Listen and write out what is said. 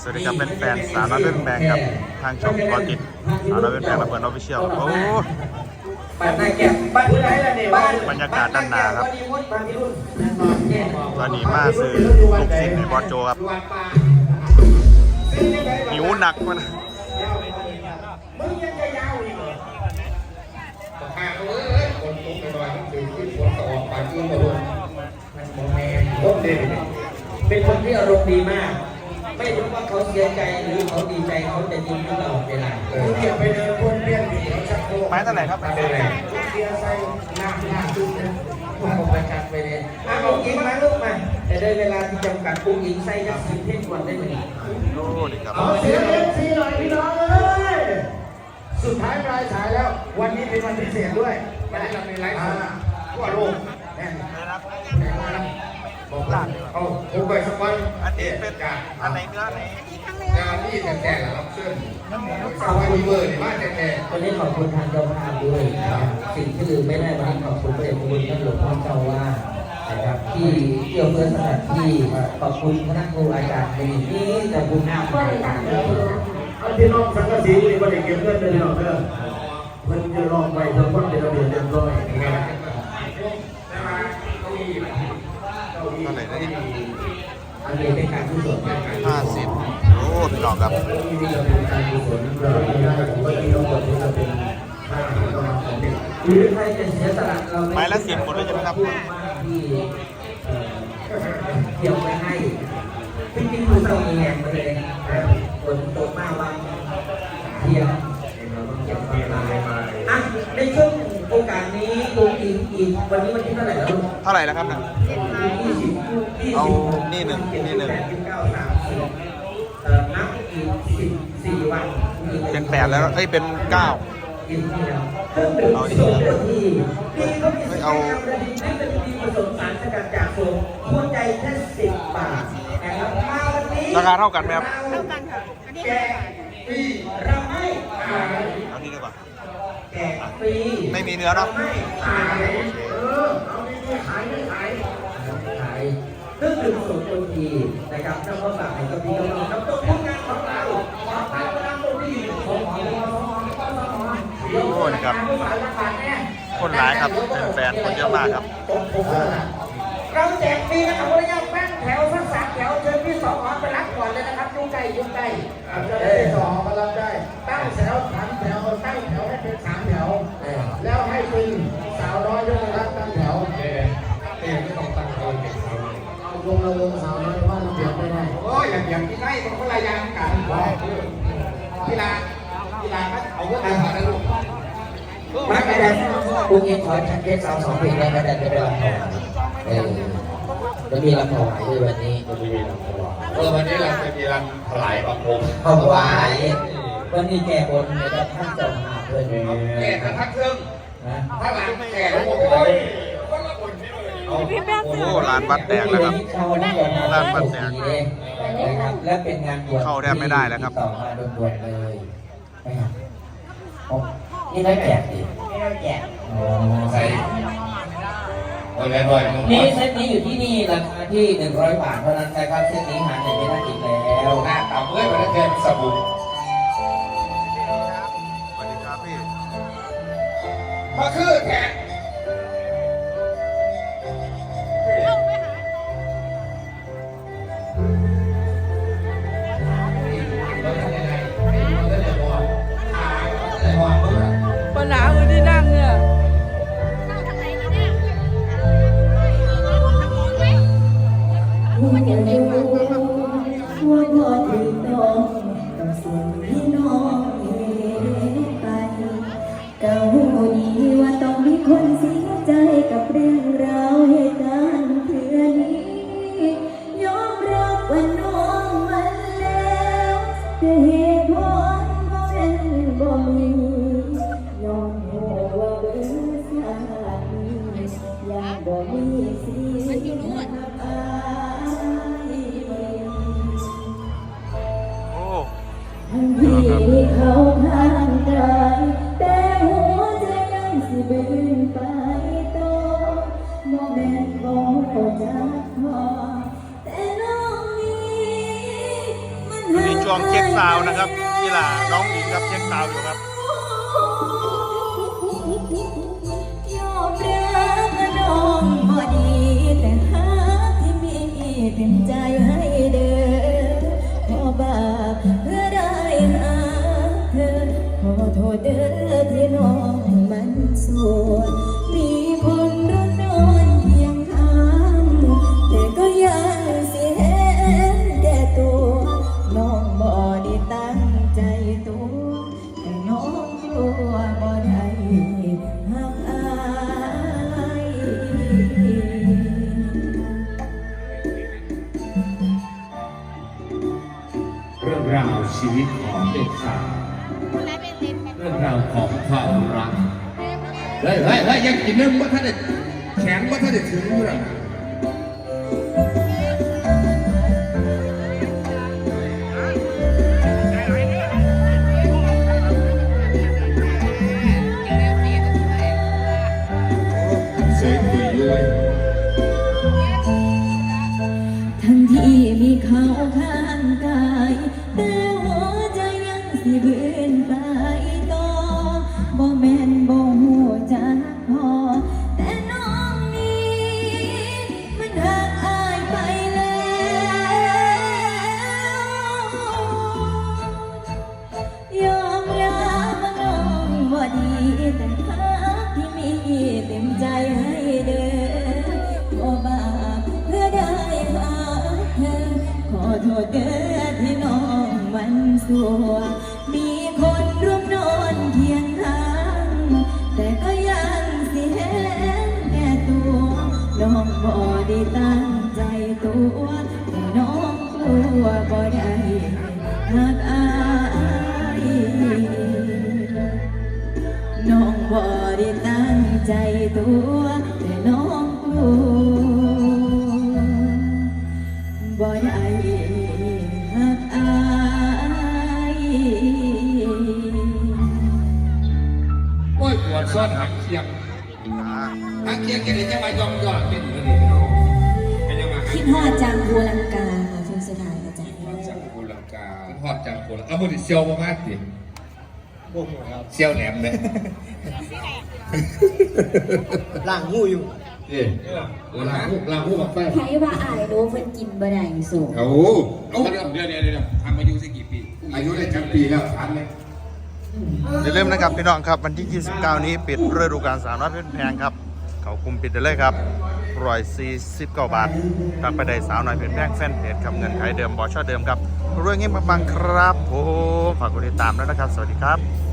สวัสดีครับเป็นแฟนสาวน้อยเป็นแบงครับทางช่องกอติดสาวน้อยเป็นแบงระเบิดออฟฟิเชียลโอ้บ้านนายแก่บ้านไหนล่ะเนี่ยบ้านบรรยากาศด้านหน้าครับบ้านที่รุ่นตอนนี้มาซื้อลูกศิษย์ในบอสโจครับหิวหนักมันมึงยังจะยาวอีกเหรอข้าเอ้ยคนตกไปหน่อยมันคือที่ฝนตกออกปากที่มาลงมันโมแมนโอเค เป็นคนที่อารมณ์ดีมาก ไม่รู้ว่าเขาเสียใจหรือเขาดีใจเขาจะยิ้มตลอดเวลาเออเรียกไปเดินวนเวียนเดียวชักโครกไม้เท่าไหร่ครับเดินเสียใส่หน้าหน้าตึ้งนะมาผมประกาศไปเลยอะเอายิงมาลูกมาแต่ได้เวลาที่จำกัดปุ้งยิงใส่ยักษ์สิบเท่งก่อนได้ไหมโอ้ดีครับขอเสียงเอฟซีหน่อยพี่น้องเอ้ยสุดท้ายปลายสายแล้ว วันนี้เป็นวันพิเศษด้วยวันนี้เรามีไลฟ์สดทั่วโลกแน่นบ อกหลานเอาผมไปสักวันอันนี้เป็นอันไหนเนื้อไหนงานที่แต่แต่รับเชิญสาววีเวอร์ในบ้านแต่แต่วันนี้ขอบคุณทางเจ้าภาพด้วยนะครับสิ่งที่ลืมไม่ได้วันนี้ขอบคุณพระเดชพระคุณท่านหลวงพ่อเจ้าว่านะครับที่เกี่ยวเพื่อสถานที่ขอบคุณคณะครูอาจารย์ในนี้แต่บุญนาคอาจารย์อันที่น้องสังกะสีนี่ก็ได้เก็บเงินเลยเนาะเด้อมันจะลองไปทั้งหมดเป็นระเบียบเรียบร้อยยังไง เท่าไหร่นะอันนี้เป็นการกุศลการห้าสิบโอ้พี่น้องครับที่จะเป็นการกุศลเราไม่ได้ผมว่าที่เราควรจะเป็นค่าของกำลังของเด็กหรือใครจะเสียสละเราไม้ละสิบหมดเลยใช่ไหมครับที่เอ่อเกี่ยวไปให้จริงๆคือเรามีแรงมาเลยฝนตกมากวันเที่ยงเราต้องเก็บเวลาอะในช่วงโอกาสนี้ตูอีกอีกวันนี้วันที่เท่าไหร่แล้วเท่าไหร่แล้วครับเนี่ยยี่สิบยี่สิบ เอานี่หนึ่งนี่หนึ่งเป็นแปดแล้วเอ้ยเป็นเก้ากินที่แล้วเครื่องดื่มโซดาที่มีเขามีสินค้าประดิษฐ์ให้เป็นดีผสมสารสกัดจากโซนหัวใจแค่สิบบาทราคาเท่ากันไหมครับเท่ากันค่ะอันนี้แกบาทฟรีเราไม่ขายเอานี่ดีกว่าแกฟรีไม่มีเนื้อเนอะ เครื่องดื่มสูตรโอทีนะครับเจ้าพ่อฝากให้กับพี่น้องครับต้องผลงานของเราขอพาพลังโอทีของหมอของหมอของหมอของหมอของหมอโอ้นี่ครับ คนหลายครับเป็นแฟนคนเยอะมากครับ เราแจกฟรีนะครับระยะแป้งแถวสักสามแถวเชิญพี่สองหอไปรับก่อนเลยนะครับยุ่งไก่ยุ่งไก่อาจจะได้สองมารับได้ตั้งแถวสาม เอาวงละวงสาวน้อยว่าเราเปลี่ยนไม่ได้โอ้ยอย่างอย่างที่ไล่มันคนละยางกันกีฬากีฬาเอาเรื่องอะไรมาลูกมากระดานกูเองขอชัดเจนสาวสองเพลงแล้วกระดานจะไปรับถวายเออจะมีรับถวายด้วยวันนี้จะมีรับถวายเออวันนี้เราจะมีรันถลายบังคมถวายวันนี้แก้บนเนะครับท่านเจ้าภาพด้วยนแก่กระทักเครื่องนะถ้าหลังแก่แล้วโอ้ย โอ้ร้านบัตรแตกแล้วครับเข้าได้ก่อนนะร้านบัตรแตกนะครับและเป็นงานบวชเข้าแทบไม่ได้แล้วครับต่อมาด่วนๆเลยนะครับโอ้นี่ได้แจกดิไม่ได้แจกใส่คนละร้อยมึงนี่เซตนี้อยู่ที่นี่ราคาที่ 100 บาทเท่านั้นนะครับเซตนี้หาไหนไม่ได้อีกแล้วหน้าต่ำเลยมันแทนสบู่สวัสดีครับพี่มาคือ เขาข้างกายแต่หัวใจยังสิบืนไปต่อโมเมนต์บอกจากพอแต่น้องนี้ช่วงเช็คซาวน์นะครับนี่ล่ะน้องหญิงครับเช็คซาวน์อยู่ครับ ยอมรับน้องบ่ดีแต่หาที่มีเต็มใจให้เด้อขอบา โทษเด้อที่น้องมันสัวมี เราของความรัก เฮ้ยเฮ้ยเฮ้ยยังกินนึงว่าท่านได้แข็งว่าท่านได้ถึงอยู่หรอ ได้ตั้งใจตัวแต่น้องกลัวบ่ได้หักอายน้องบ่ได้ตั้งใจตัวแต่น้องกลัวบ่ได้หักอายโอ้ยปวดซ้อนหักเคียงหักเคียงแค่ไหนจะมายอมยอดเป็นเหมือนนี่เนาะเป็นยังไง คิดฮอดจังบัวลังกาค่ะช่วงสุดท้ายอาจารย์ฮอดจังโบลังกาฮอดจังโบลังเอาบุตรเซียวมามาสิเซียวแหลมเลยล่างหูอยู่เอ๊ะลาหูลาหูกับแฟนใครว่าอายรู้เพิ่นกินบ่ได้สูงโอ้เอาเดี๋ยวเดี๋ยวเดี๋ยวเดี๋ยวทำอายุสักกี่ปี อายุได้จักปีแล้วถามเลยอย่าลืมนะครับพี่น้องครับวันที่ 29 นี้ปิดฤดูกาลสาวน้อยเพชรแพงครับ เขาคุมปิดได้เลยครับร้อยสี่สิบเก้าบาททักไปได้สาวหน่อยเป็นแพงแฟนเพจครับเงินไขเดิมบอชอเดิมครับเรื่องนี้มาบังครับผมฝากกดติดตามแล้วนะครับ สวัสดีครับ